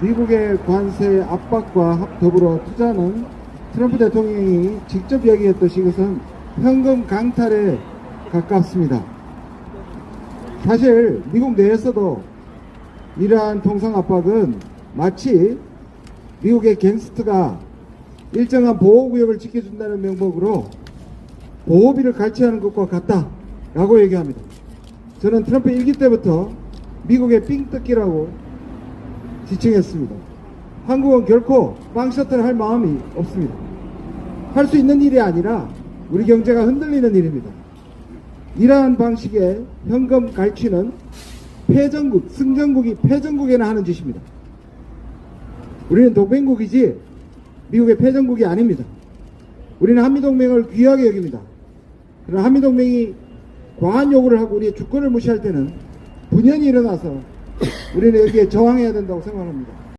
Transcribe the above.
미국의 관세 압박과 합- 더불어 투자는 트럼프 대통령이 직접 얘기했듯이 이것은 현금 강탈에 가깝습니다. 사실 미국 내에서도 이러한 통상 압박은 마치 미국의 갱스트가 일정한 보호구역을 지켜준다는 명목으로 보호비를 갈취하는 것과 같다라고 얘기합니다. 저는 트럼프 일기 때부터 미국의 삥뜯기라고 지칭했습니다. 한국은 결코 빵셔틀 할 마음이 없습니다. 할 수 있는 일이 아니라 우리 경제가 흔들리는 일입니다. 이러한 방식의 현금 갈취는 패전국, 승전국이 패전국에나 하는 짓입니다. 우리는 동맹국이지 미국의 패전국이 아닙니다. 우리는 한미동맹을 귀하게 여깁니다. 그러나 한미동맹이 과한 요구를 하고 우리의 주권을 무시할 때는 분연히 일어나서 우리는 여기에 저항해야 된다고 생각합니다.